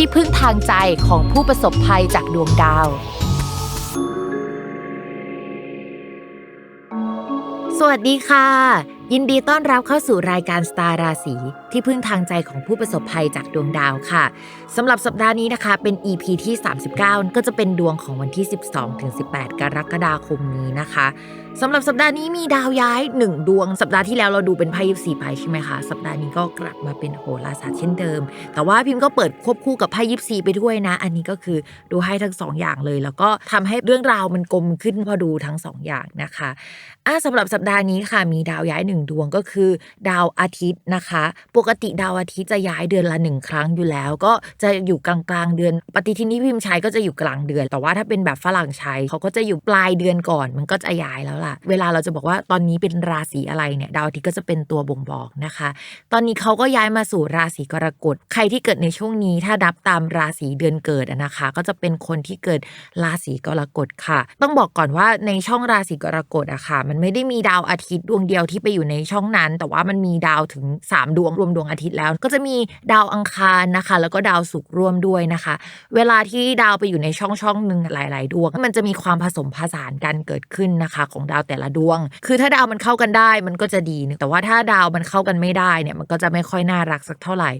ที่พึ่งทางใจของผู้ประสบภัยจากดวงดาว สวัสดีค่ะยินดีต้อนรับเข้าสู่รายการสตาร์ราศีที่พึ่งทางใจของผู้ประสบภัยจากดวงดาวค่ะสำหรับสัปดาห์นี้นะคะ เป็น EP ที่ 39 ก็จะเป็นดวงของวันที่ 12-18 กรกฎาคมนี้นะคะสำหรับสัปดาห์นี้มีดาวย้าย 1 ดวง สัปดาห์ที่แล้วเราดูเป็นไพ่ยิปซีไปใช่ไหมคะสัปดาห์นี้ก็กลับมาเป็นโหราศาสตร์เช่นเดิม แต่ว่าพิมพ์ก็เปิดควบคู่กับไพ่ยิปซีไปด้วยนะ อันนี้ก็คือดูให้ทั้งสองอย่างเลย แล้วก็ทำให้เรื่องราวมันกลมขึ้นพอดูทั้งสองอย่างนะคะอะสำหรับสัปดาห์นี้ค่ะมีดาวย้ายหนึ่งดวงก็คือดาวอาทิตย์นะคะ ปกติดาวอาทิตย์จะย้ายเดือนละหนึ่งครั้งอยู่แล้ว ก็จะอยู่กลางกลางๆเดือน ปฏิทินที่พิมพ์ใช้ก็จะอยู่กลางเดือน แต่ว่าถ้าเป็นแบบฝรั่งใช้เขาก็จะอยู่ปลายเดือนก่อน มันก็จะย้ายแล้วล่ะ เวลาเราจะบอกว่าตอนนี้เป็นราศีอะไรเนี่ยดาวอาทิตย์ก็จะเป็นตัวบ่งบอกนะคะ ตอนนี้เขาก็ย้ายมาสู่ราศีกรกฎ ใครที่เกิดในช่วงนี้ถ้านับตามราศีเดือนเกิดนะคะ ก็จะเป็นคนที่เกิดราศีกรกฎค่ะ ต้องบอกก่อนว่าในช่องราศีกรกฎอะค่ะ มันไม่ได้มีดาวอาทิตย์ดวงเดียวที่ไปอยู่ในช่องนั้น แต่ว่ามันมีดาวถึง 3 ดวงรวมดวงอาทิตย์แล้ว ก็จะมีดาวอังคารนะคะ แล้วก็ดาวศุกร์ร่วมด้วยนะคะ เวลาที่ดาวไปอยู่ในช่องช่องหนึ่งหลาย ๆ ดวง มันจะมีความผสมผสานกันเกิดขึ้นนะคะ ของดาวแต่ละดวง คือถ้าดาวมันเข้ากันได้มันก็จะดีนะแต่ว่าถ้าดาวมันเข้ากันไม่ได้เนี่ยมันก็จะไม่ค่อยน่ารักสักเท่าไหร่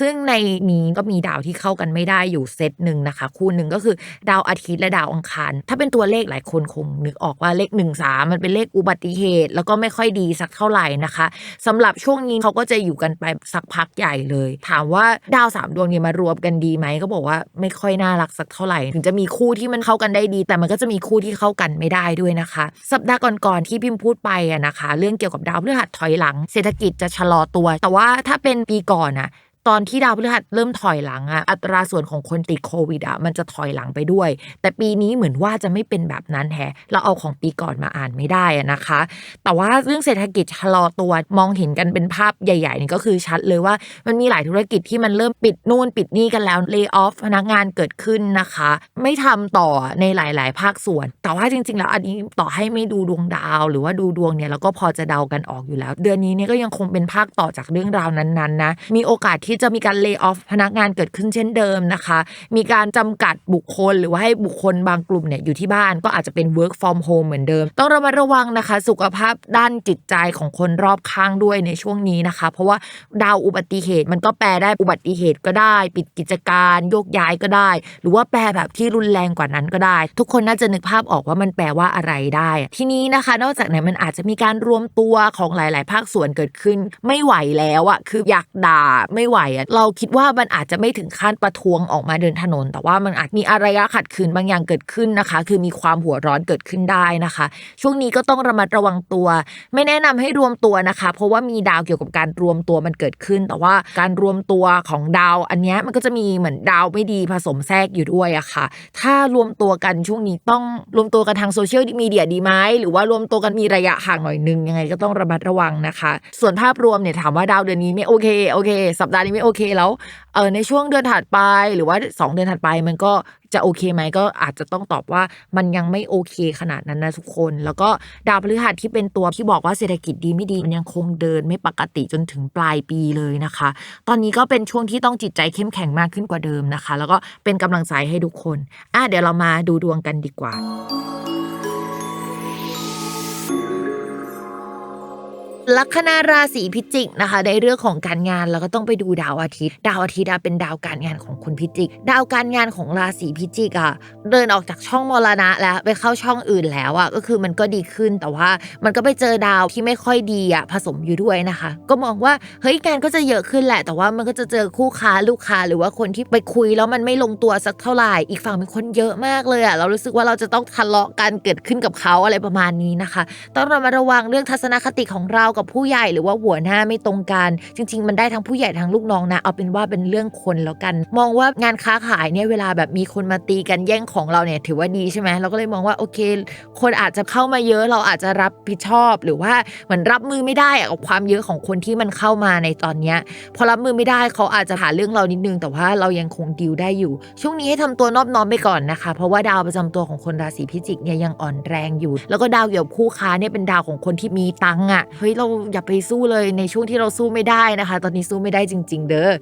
ซึ่งในนี้ก็มีดาวที่เข้ากันไม่ได้อยู่เซตหนึ่งนะคะ คู่หนึ่งก็คือดาวอาทิตย์และดาวอังคาร ถ้าเป็นตัวเลขหลายคนคงนึกออกว่าเลข1นสามันเป็นเลขอุบัติเหตุ แล้วก็ไม่ค่อยดีสักเท่าไหร่นะคะสำหรับช่วงนี้เขาก็จะอยู่กันไปสักพักใหญ่เลย ถามว่าดาวสามดวงเนี่ยมารวมกันดีไหมก็บอกว่าไม่ค่อยน่ารักสักเท่าไหร่ ถึงจะมีคู่ที่มันเข้ากันได้ดี แต่มันก็จะมีคู่ที่เข้ากันไม่ได้ด้วยนะคะ สัปดาห์ก่อนๆที่พิมพ์พูดไปอะนะคะ เรื่องเกี่ยวกับดาวพฤหัสถอยหลัง เศรษฐกิจจะชะลอตัว แต่ว่าถ้าเป็นปีก่อนอะ ตอนที่ดาวพฤหัสเริ่มถอยหลังอะอัตราส่วนของคนติดโควิดอะมันจะถอยหลังไปด้วย แต่ปีนี้เหมือนว่าจะไม่เป็นแบบนั้นแฮะเราเอาของปีก่อนมาอ่านไม่ได้อะนะคะ แต่ว่าเรื่องเศรษฐกิจชะลอตัวมองเห็นกันเป็นภาพใหญ่ ๆ นี่ก็คือชัดเลยว่ามันมีหลายธุรกิจที่มันเริ่มปิดนู่นปิดนี่กันแล้วเลิกออฟพนักงานเกิดขึ้นนะคะ ไม่ทำต่อในหลาย ๆ ภาคส่วน แต่ว่าจริง ๆ แล้วอันนี้ต่อให้ไม่ดูดวงดาว หรือว่าดูดวงเนี่ยเราก็พอจะเดากันออกอยู่แล้ว เดือนนี้เนี่ยก็ยังคงเป็นภาคต่อจากเรื่องราวนั้น ๆ นะ มีโอกาสที่จะมีการเลิกออฟพนักงานเกิดขึ้นเช่นเดิมนะคะ มีการจำกัดบุคคลหรือว่าให้บุคคลบางกลุ่มเนี่ยอยู่ที่บ้านก็อาจจะเป็น work from home เหมือนเดิม ต้องระมัดระวังนะคะ สุขภาพด้านจิตใจของคนรอบข้างด้วยในช่วงนี้นะคะ เพราะว่าดาวอุบัติเหตุมันก็แปลได้อุบัติเหตุก็ได้ ปิดกิจการโยกย้ายก็ได้ หรือว่าแปลแบบที่รุนแรงกว่านั้นก็ได้ ทุกคนน่าจะนึกภาพออกว่ามันแปลว่าอะไรได้ ทีนี้นะคะ นอกจากนั้นมันอาจจะมีการรวมตัวของหลาย ๆ ภาคส่วนเกิดขึ้น ไม่ไหวแล้วอะคืออยากด่าไม่ไหวอะเราคิดว่ามันอาจจะไม่ถึงขั้นประท้วงออกมาเดินถนน แต่ว่ามันอาจมีอารยะขัดขืนบางอย่างเกิดขึ้นนะคะ คือมีความหัวร้อนเกิดขึ้นได้นะคะ ช่วงนี้ก็ต้องระมัดระวังตัว ไม่แนะนำให้รวมตัวนะคะ เพราะว่ามีดาวเกี่ยวกับการรวมตัวมันเกิดขึ้น แต่ว่าการรวมตัวของดาว อันนี้มันก็จะมีเหมือนดาวไม่ดีผสมแทรกอยู่ด้วยอะค่ะ ถ้ารวมตัวกันช่วงนี้ต้องรวมตัวกันทางโซเชียลมีเดียดีไหมหรือว่ารวมตัวกันมีระยะห่างหน่อยนึงยังไงก็ต้องระมัดระวังนะคะ ส่วนภาพรวมเนี่ยถามว่าดาวเดือนนี้ไม่โอเคโอเค สัปดาห์นี้ไม่โอเคแล้วเออในช่วงเดือนถัดไปหรือว่า 2 เดือนถัดไปมันก็จะโอเคไหมก็อาจจะต้องตอบว่ามันยังไม่โอเคขนาดนั้นนะทุกคน แล้วก็ดาวพฤหัสที่เป็นตัวที่บอกว่าเศรษฐกิจดีไม่ดีมันยังคงเดินไม่ปกติจนถึงปลายปีเลยนะคะ ตอนนี้ก็เป็นช่วงที่ต้องจิตใจเข้มแข็งมากขึ้นกว่าเดิมนะคะ แล้วก็เป็นกำลังใจให้ทุกคนอะเดี๋ยวเรามาดูดวงกันดีกว่า ลัคนาราศีพิจิกนะคะ ในเรื่องของการงานเราก็ต้องไปดูดาวอาทิตย์ ดาวอาทิตย์เป็นดาวการงานของคนพิจิก ดาวการงานของราศีพิจิกอะเดินออกจากช่องมรณะแล้วไปเข้าช่องอื่นแล้วอะก็คือมันก็ดีขึ้นแต่ว่ามันก็ไปเจอดาวที่ไม่ค่อยดีอะผสมอยู่ด้วยนะคะ ก็มองว่าเฮ้ยงานก็จะเยอะขึ้นแหละ แต่ว่ามันก็จะเจอคู่ค้าลูกค้าหรือว่าคนที่ไปคุยแล้วมันไม่ลงตัวสักเท่าไหร่อีกฝั่งเป็นคนเยอะมากเลยอะเรารู้สึกว่าเราจะต้องทะเลาะกันเกิดขึ้นกับเขาอะไรประมาณนี้นะคะ ต้องระมัดระวังเรื่องทัศนคติของเรากับผู้ใหญ่หรือว่าหัวหน้าไม่ตรงกัน จริง ๆ มันได้ทั้งผู้ใหญ่ทั้งลูกน้องนะ เอาเป็นว่าเป็นเรื่องคนแล้วกัน มองว่างานค้าขายเนี่ยเวลาแบบมีคนมาตีกันแย่งของเราเนี่ยถือว่าดีใช่ไหมเราก็เลยมองว่าโอเค คนอาจจะเข้ามาเยอะเราอาจจะรับผิดชอบ หรือว่าเหมือนรับมือไม่ได้กับความเยอะของคนที่มันเข้ามาในตอนเนี้ยพอรับมือไม่ได้เขาอาจจะหาเรื่องเรานิดนึง แต่ว่าเรายังคงดิวได้อยู่ ช่วงนี้ให้ทำตัวนอบน้อมไปก่อนนะคะ เพราะว่าดาวประจำตัวของคนราศีพิจิกเนี่ยยังอ่อนแรงอยู่ แล้วก็ดาวเกี่ยวกับคู่ค้าเนี่ยเป็นดาวของคนที่มีตังค์อะเฮ้ยเราอย่าไปสู้เลยในช่วงที่เราสู้ไม่ได้นะคะ ตอนนี้สู้ไม่ได้จริง ๆ เด้อ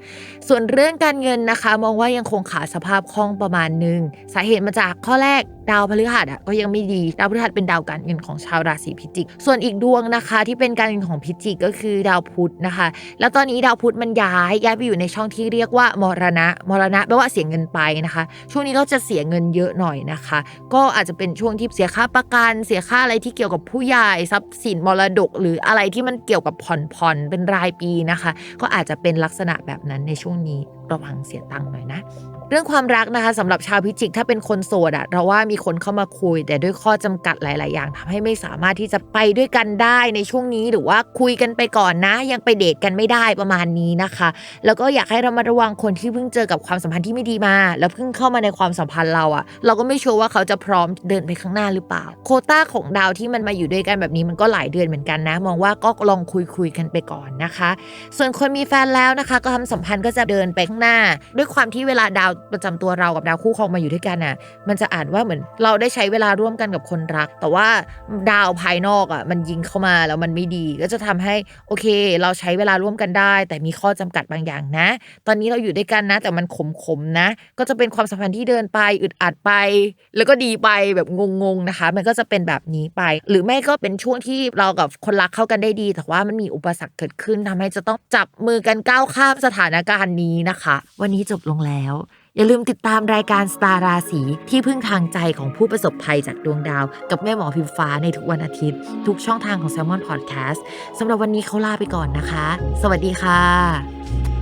ส่วนเรื่องการเงินนะคะ มองว่ายังคงขาดสภาพคล่องประมาณหนึ่งสาเหตุมาจากข้อแรกดาวพฤหัสอะก็ยังไม่ดีดาวพฤหัสเป็นดาวการเงินของชาวราศีพิจิก ส่วนอีกดวงนะคะที่เป็นการเงินของพิจิกก็คือดาวพุธนะคะ แล้วตอนนี้ดาวพุธมันย้ายย้ายไปอยู่ในช่องที่เรียกว่ามรณะมรณะแปลว่าเสียเงินไปนะคะ ช่วงนี้ก็จะเสียเงินเยอะหน่อยนะคะ ก็อาจจะเป็นช่วงที่เสียค่าประกันเสียค่าอะไรที่เกี่ยวกับผู้ใหญ่ทรัพย์สินมรดก หรืออะไรที่มันเกี่ยวกับผ่อนผ่อนเป็นรายปีนะคะ ก็อาจจะเป็นลักษณะแบบนั้นในช่วงนี้ระวังเสียตังค์หน่อยนะ เรื่องความรักนะคะสำหรับชาวพิจิกถ้าเป็นคนโสดอะเราว่ามีคนเข้ามาคุย แต่ด้วยข้อจำกัดหลาย ๆ อย่างทำให้ไม่สามารถที่จะไปด้วยกันได้ในช่วงนี้หรือว่าคุยกันไปก่อนนะ ยังไปเดทกันไม่ได้ประมาณนี้นะคะ แล้วก็อยากให้เรามาระวังคนที่เพิ่งเจอกับความสัมพันธ์ที่ไม่ดีมา แล้วเพิ่งเข้ามาในความสัมพันธ์เราอะเราก็ไม่ชัวร์ว่าเขาจะพร้อมเดินไปข้างหน้าหรือเปล่า โคต้าของดาวที่มันมาอยู่ด้วยกันแบบนี้มันก็หลายเดือนเหมือนกันนะ มองว่าก็ลองคุยคุยกันไปก่อนนะคะ ส่วนคนมีแฟนแล้วนะคะ ก็ทำสัมพันธ์ก็จะเดินไปางหน้า ด้วยความที่เวลาดาวประจำตัวเรากับดาวคู่ครองมาอยู่ด้วยกันน่ะ มันจะอ่านว่าเหมือนเราได้ใช้เวลาร่วมกันกับคนรัก แต่ว่าดาวภายนอกอะมันยิงเข้ามาแล้วมันไม่ดี ก็จะทำให้โอเค เราใช้เวลาร่วมกันได้ แต่มีข้อจำกัดบางอย่างนะ ตอนนี้เราอยู่ด้วยกันนะ แต่มันขมๆนะ ก็จะเป็นความสัมพันธ์ที่เดินไปอึดอัดไป แล้วก็ดีไปแบบงงๆนะคะ มันก็จะเป็นแบบนี้ไป หรือไม่ก็เป็นช่วงที่เรากับคนรักเข้ากันได้ดี แต่ว่ามันมีอุปสรรคเกิดขึ้นทำให้จะต้องจับมือกันก้าวข้ามสถานการณ์นี้นะคะวันนี้จบลงแล้ว อย่าลืมติดตามรายการสตาราสีที่พึ่งทางใจของผู้ประสบภัยจากดวงดาว กับแม่หมอพิมฟ้าในทุกวันอาทิตย์ ทุกช่องทางของ s ซ l m o n Podcast สำหรับวันนี้เขาลาไปก่อนนะคะ สวัสดีค่ะ